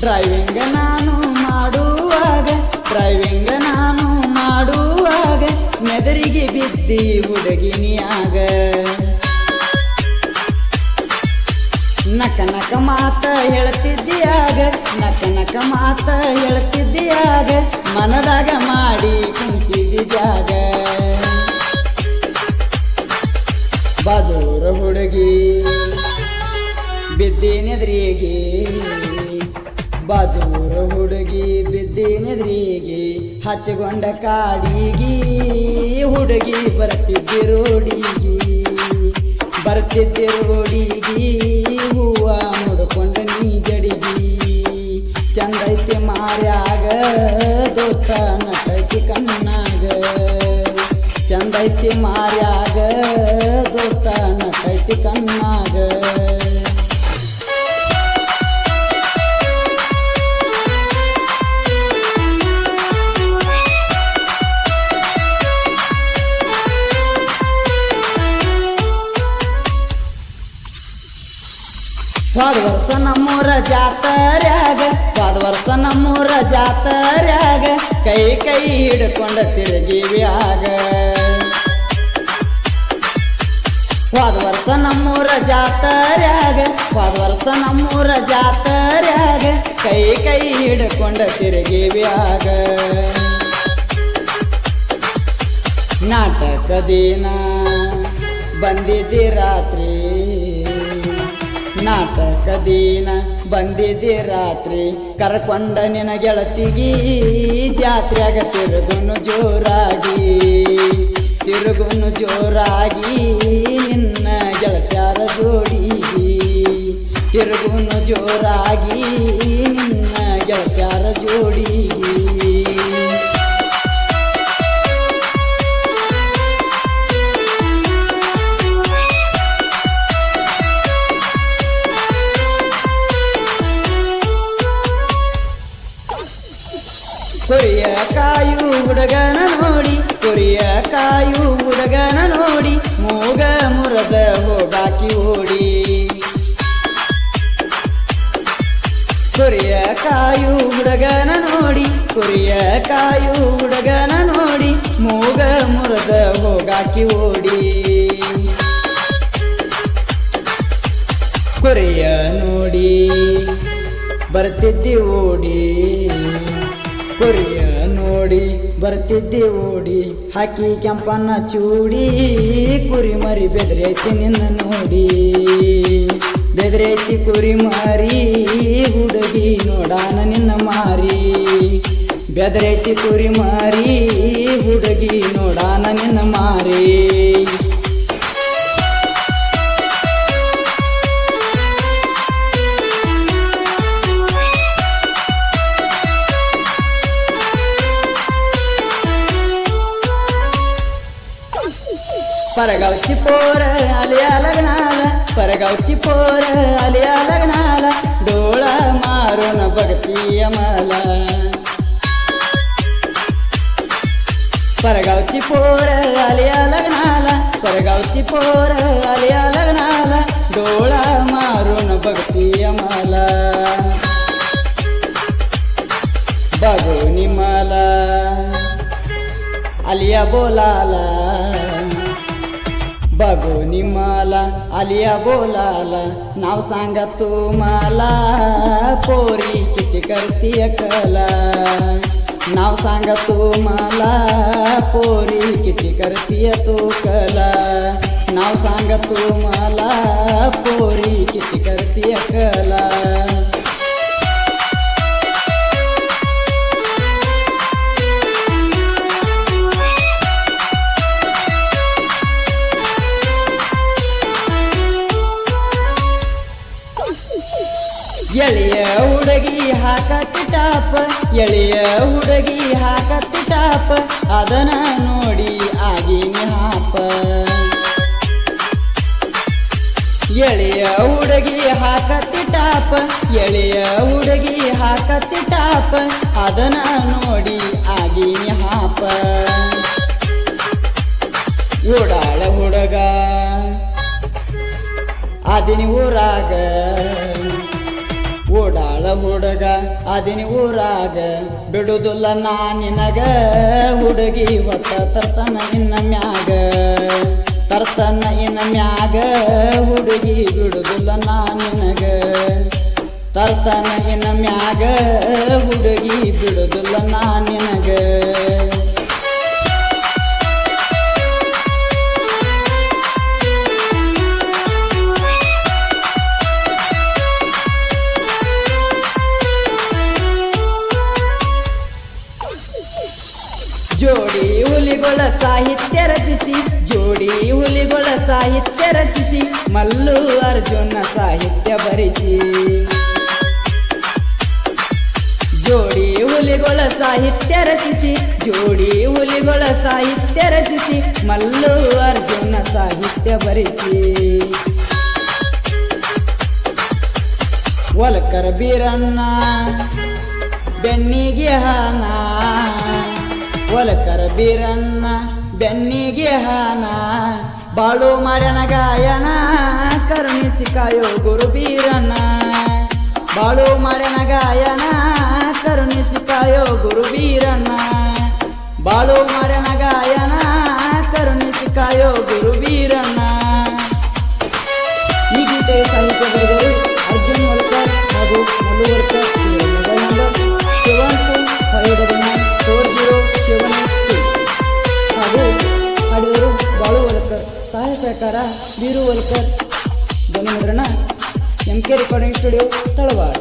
Driving ನಾನು ಮಾಡುವಾಗ driving ನಾನು ಮಾಡುವಾಗ ಮೆದರಿಗೆ ಬಿದ್ದಿ ಹುಡುಗಿನಿಯಾಗ. ನಕ ನಕ ಮಾತ ಹೇಳ್ತಿದ್ದೀಯಾಗ, ನಕ ನಕ ಮಾತ ಹೇಳ್ತಿದ್ದೀಯಾಗ, ಮನದಾಗ ಮಾಡಿ ಕುಂತಿದ್ದಿ ಜಾಗ. ಬಾಜೂರ ಹುಡುಗಿ ಬಿದ್ದೇನೆದ್ರಿಗೆ ಬಾಜೂರ ಹುಡುಗಿ ಬಿದ್ದೇನೆದ್ರಿಗೆ ಹಚ್ಚಿಕೊಂಡ ಕಾಡಿಗಿ ಹುಡುಗಿ ಬರ್ತಿದ್ದಿರೋಡಿಗಿ ಬರ್ತಿದ್ದಿರೋಡಿಗಿ ಬರ್ತಿದ್ದಿ ರೋಡಿಗಿ ಹೂವ ನೋಡ್ಕೊಂಡ ನೀ ಜಡಿಗಿ. ಚಂದೈತೆ ಮಾರ್ಯಾಗ, ದೋಸ್ತ ನಟೈತಿ ಕಣ್ಣಾಗ. ಚಂದೈತಿ ಮಾರ್ಯಾಗ, ದೋಸ್ತ ನಟೈತಿ ಕಣ್ಣಾಗ. ವರ್ಷ ನಮ್ಮೂರ ಜಾತರ್ಯಾಗ ಹೋದ ವರ್ಷ ನಮ್ಮೂರ ಜಾತರ್ಯಾಗ, ಕೈ ಕೈ ಹಿಡ್ಕೊಂಡ ತಿರುಗಿವ್ಯಾಗ ಹೋದ ವರ್ಷ ನಮ್ಮೂರ ಜಾತರ್ಯಾಗ ಹೋದ ವರ್ಷ ನಮ್ಮೂರ ಜಾತರ್ಯಾಗ, ಕೈ ಕೈ ಹಿಡ್ಕೊಂಡ ತಿರುಗಿವ್ಯಾಗ ನಾಟಕ ದಿನ ಬಂದಿದ್ದಿ ರಾತ್ರಿ. ನಾಟಕ ದಿನ ಬಂದಿದ್ದಿ ರಾತ್ರಿ. ಕರ್ಕೊಂಡ ನಿನ ಗೆಳತಿಗಿ, ಜಾತ್ರೆಯಾಗ ತಿರುಗುನು ಜೋರಾಗಿ. ತಿರುಗುನು ಜೋರಾಗಿ ನಿನ್ನ ಗೆಳತ್ಯಾರ ಜೋಡಿ ತಿರುಗುನು ಜೋರಾಗಿ ನಿನ್ನ ಗೆಳತ್ಯಾರ ಜೋಡಿಗಿ. ಕೊರಿಯ ಕಾಯು ಹುಡುಗನ ನೋಡಿ ಕೊರಿಯ ಕಾಯು ಹುಡುಗನ ನೋಡಿ, ಮೂಗ ಮುರದ ಹೋಗಾಕಿ ಓಡಿ. ಕೊರಿಯ ಕಾಯು ಹುಡುಗನ ನೋಡಿ ಕೊರಿಯ ಕಾಯು ಹುಡುಗನ ನೋಡಿ, ಮೂಗ ಮುರದ ಹೋಗಾಕಿ ಓಡಿ. ಕೊರಿಯ ನೋಡಿ, ಬರ್ತಿದ್ದಿ ಓಡಿ. ಕೊರಿಯ ನೋಡಿ, ಬರ್ತಿದ್ದೆ ಓಡಿ, ಹಾಕಿ ಕೆಂಪನ್ನ ಚೂಡಿ, ಕುರಿ ಮರಿ ಬೆದರೈತಿ ನಿನ್ನ ನೋಡಿ. ಬೆದರೈತಿ ಕುರಿ ಮಾರಿ, ಹುಡುಗಿ ನೋಡಾನ ನಿನ್ನ ಮಾರಿ. ಬೆದರೈತಿ ಕುರಿ ಮಾರಿ, ಹುಡುಗಿ ನೋಡಾನ ನಿನ್ನ ಮಾರಿ. परगावची पोर आलिया लग्नाला. परगावची पोर आलिया लग्नाला. डोळा मारून बघती मला. परगावची पोर आलिया लग्नाला. परगावची पोर आलिया लग्नाला. डोळा मारून बघती मला. बघून मला. आलिया बोलाला. बघोनी मला आलिया बोलाला नाव सांगा तू मला पोरी किती करतीय कला नाव सांगा तू मला पोरी किती करतीय तू कला नाव सांगा तुम्हाला पोरी किती करतीय कला ಎಳೆಯ ಹುಡುಗಿ ಹಾಕತ್ತಿ ಟಾಪ ಎಳೆಯ ಹುಡುಗಿ ಹಾಕತ್ತಿ ಟಾಪ ಅದನ್ನ ನೋಡಿ ಆಗಿನಿ ಹಾಪ. ಎಳೆಯ ಹುಡುಗಿ ಹಾಕತ್ತಿ ಟಾಪ ಎಳೆಯ ಹುಡುಗಿ ಹಾಕತ್ತಿ ಟಾಪ ಅದನ್ನ ನೋಡಿ ಆಗಿನಿ ಹಾಪ. ಓಡಾಳ ಹುಡುಗ, ಆದಿನಿ ಊರಾಗ ಹುಡುಗ ಅದಿನಿ ಊರಾಗ ಬಿಡುದಿಲ್ಲ ನಾ ನಿನಗ, ಹುಡುಗಿ ಹೊತ್ತ ತರ್ತನ ಇನ್ನ ಮ್ಯಾಗ. ತರ್ತನ ಇನ್ನ ಮ್ಯಾಗ, ಹುಡುಗಿ ಬಿಡುದಿಲ್ಲ ನಾ ನಿನಗ. ತರ್ತನ ಇನ್ನ ಮ್ಯಾಗ, ಹುಡುಗಿ ಬಿಡುದಿಲ್ಲ ನಾ ನಿನಗ. ರಚಿಸಿ, ಜೋಡಿ ಹುಲಿಗಳ ಸಾಹಿತ್ಯ ರಚಿಸಿ, ಮಲ್ಲು ಅರ್ಜುನ ಸಾಹಿತ್ಯ ಬರಿಸಿ. ಜೋಡಿ ಹುಲಿಗಳ ಸಾಹಿತ್ಯ ರಚಿಸಿ, ಜೋಡಿ ಹುಲಿಗಳ ಸಾಹಿತ್ಯ ರಚಿಸಿ, ಮಲ್ಲು ಅರ್ಜುನ ಸಾಹಿತ್ಯ ಬರಿಸಿ. ಒಲಕರ ಬೀರಣ್ಣ, ಬೆನ್ನಿಗೆ ಹಾನ. ಒಲಕರ ಬೀರಣ್ಣ ಬೆನ್ನಿಗೆ ಹಾನ, ಬಾಳು ಮಾಡ್ಯನ ಗಾಯನ, ಕರುಣಿಸಿ ಕಾಯೋ ಗುರು ಬೀರಣ್ಣ. ಬಾಳು ಮಾಡ್ಯನ ಗಾಯನ, ಕರುಣಿಸಿ ಕಾಯೋ ಗುರು ಬೀರಣ್ಣ. ಬಾಳು ಮಾಡ್ಯನ ಗಾಯನ, ಕರುಣಿಸಿ ಕಾಯೋ ಗುರು ಸಹಕಾರ ವೀರು ವಲ್ಕರ್ ಧ್ವನಿ ಮುದ್ರಣ M K recording studio Talwada.